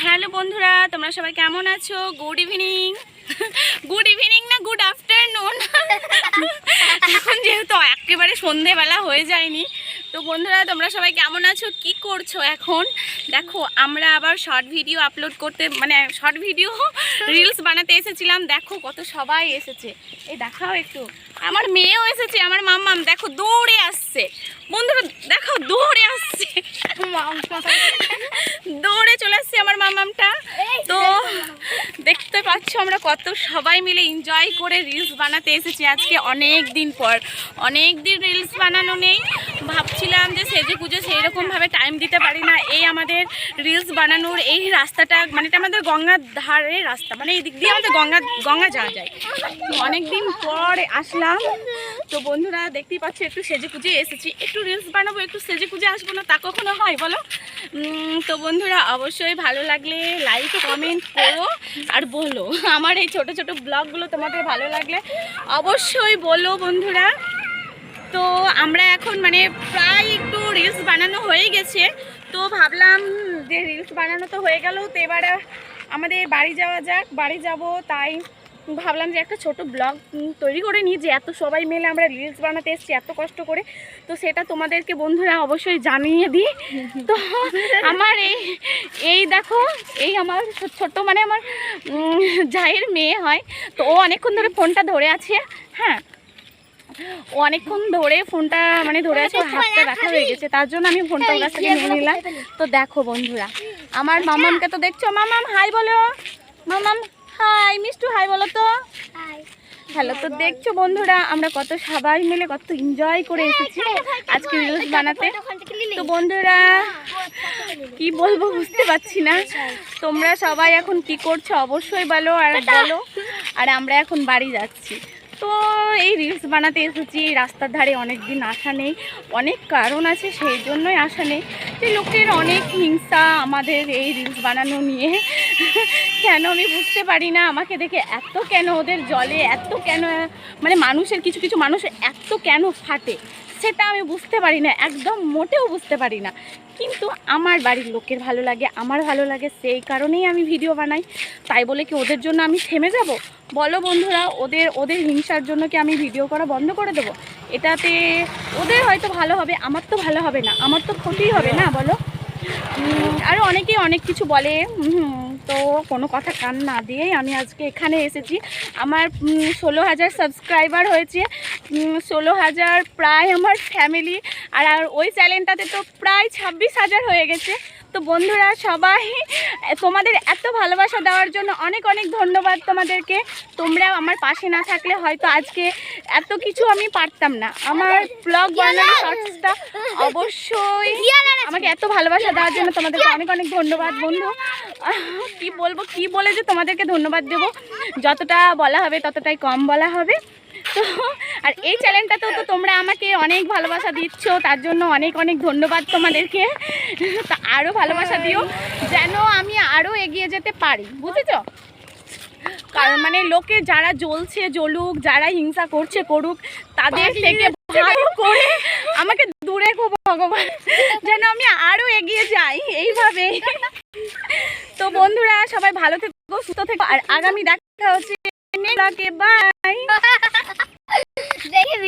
Hello বন্ধুরা, তোমরা সবাই কেমন আছো? গুড ইভিনিং গুড ইভিনিং না গুড আফটারনুন এখন যেহেতু একেবারে সন্ধেবেলা হয়ে যায়নি, তো বন্ধুরা, তোমরা সবাই কেমন আছো? কি করছ এখন? দেখো, আমরা আবার শর্ট ভিডিও আপলোড করতে মানে শর্ট ভিডিও রিলস বানাতে এসেছিলাম। দেখো, কত সবাই এসেছে। এই দেখাও একটু। আমার মেয়েও এসেছে, আমার মাম্মাম। দেখো, দৌড়ে আসছে। বন্ধুরা দেখো দৌড়ে আসছে দৌড়ে চলে আসছে আমার মামামটা তো দেখতে পাচ্ছ, আমরা কত সবাই মিলে এনজয় করে রিলস বানাতে এসেছি আজকে অনেক দিন পর। অনেক দিন রিলস বানানো নেই। ভাবছিলাম যে সেজে পুজো সেই রকমভাবে টাইম দিতে পারি না। এই আমাদের রিলস বানানোর এই রাস্তাটা মানে এটা আমাদের গঙ্গার ধারে রাস্তা মানে এই দিক দিয়ে আমাদের গঙ্গা গঙ্গা যাওয়া যায়। অনেক দিন পর আসলাম। তো বন্ধুরা, দেখতেই পাচ্ছ, একটু সেজে পুজে এসেছি। একটু রিলস বানাবো, একটু সেজে পুজে আসব না, তা কখনো হয়, বলো? তো বন্ধুরা, অবশ্যই ভালো লাগলে লাইক কমেন্ট করো আর বলো। আমার এই ছোট ছোট ব্লগগুলো তোমাদের ভালো লাগলে অবশ্যই বলো বন্ধুরা। তো আমরা এখন মানে প্রায় একটু রিলস বানানো হয়ে গেছে। তো ভাবলাম যে রিলস বানানো তো হয়ে গেল, তো এবারে আমাদের বাড়ি যাওয়া যাক। বাড়ি যাব তাই ভাবলাম যে একটা ছোট ব্লগ তৈরি করে নিই যে এত সবাই মিলে আমরা রিলস বানাতে এসেছি এত কষ্ট করে। তো সেটা তোমাদেরকে বন্ধুরা অবশ্যই জানিয়ে দিই। তো আমার এই এই দেখো এই আমার ছোট মানে আমার জায়ের মেয়ে হয়। তো ও অনেকক্ষণ ধরে ফোনটা ধরে আছে হ্যাঁ। ও অনেকক্ষণ ধরে ফোনটা মানে ধরে আছে হাতটা ব্যথা হয়ে গেছে তার জন্য আমি ফোনটা ওর কাছ থেকে নিয়ে নিলাম। তো দেখো বন্ধুরা আমার মামামকে তো দেখছ? মামাম হাই বলো। মামাম হাই মিষ্টু হাই বলো তো। হ্যালো তো দেখছ বন্ধুরা আমরা কত সবাই মিলে কত এনজয় করে এসেছি আজকে রিলস বানাতে। তো বন্ধুরা কি বলব বুঝতে পারছি না। তোমরা সবাই এখন কি করছ অবশ্যই বলো আর বলো আর আমরা এখন বাড়ি যাচ্ছি। তো এই রিলস বানাতে এসেছি রাস্তার ধারে অনেক দিন আসা নেই, অনেক কারণ আছে, সেই জন্যই আসা নেই। যে লোকের অনেক হিংসা আমাদের এই রিলস বানানো নিয়ে। কেন আমি বুঝতে পারি না, আমাকে দেখে এত কেন ওদের জলে, এত কেন মানে মানুষের, কিছু কিছু মানুষ এত কেন ফাটে? সেটা আমি বুঝতে পারি না, একদম মোটেও বুঝতে পারি না। কিন্তু আমার বাড়ির লোকের ভালো লাগে, আমার ভালো লাগে, সেই কারণেই আমি ভিডিও বানাই। তাই বলে কি ওদের জন্য আমি থেমে যাব? বলো বন্ধুরা, ওদের ওদের হিংসার জন্য কি আমি ভিডিও করা বন্ধ করে দেবো? এটাতে ওদের হয়তো ভালো হবে, আমার তো ভালো হবে না, আমার তো ক্ষতিই হবে না, বলো। আরও অনেকেই অনেক কিছু বলে তো কোনো কথা কান না দিয়েই আমি আজকে এখানে এসেছি। আমার ষোলো হাজার সাবস্ক্রাইবার হয়েছে ষোলো হাজার প্রায় আমার ফ্যামিলি আর আর ওই চ্যানেলটাতে তো প্রায় ছাব্বিশ হাজার হয়ে গেছে। তো বন্ধুরা, সবাই, তোমাদের এত ভালোবাসা দেওয়ার জন্য অনেক অনেক ধন্যবাদ তোমাদেরকে। তোমরা আমার পাশে না থাকলে হয়তো আজকে এত কিছু আমি পারতাম না। আমার ব্লগ বানানোর শর্টসটা অবশ্যই আমাকে এত ভালোবাসা দেওয়ার জন্য তোমাদেরকে অনেক অনেক ধন্যবাদ, বন্ধু। কি বলব, কি বলে যে তোমাদেরকে ধন্যবাদ দেব? যতটা বলা হবে ততটাই কম বলা হবে। তো আর এই চ্যানেলটাতেও তো তোমরা আমাকে অনেক ভালোবাসা দিচ্ছ তার জন্য অনেক অনেক ধন্যবাদ তোমাদেরকে। তো আরও ভালোবাসা দিও যেন আমি আরও এগিয়ে যেতে পারি বুঝেছ? কারণ মানে লোকে যারা জ্বলছে জ্বলুক যারা হিংসা করছে করুক তাদের থেকে ভালো করে আমাকে দূরে খুব ভগবান যেন আমি আরও এগিয়ে যাই এইভাবে তো বন্ধুরা সবাই ভালো থেকো সুস্থ থেকো আর আগামী দেখা হচ্ছে Lucky, bye.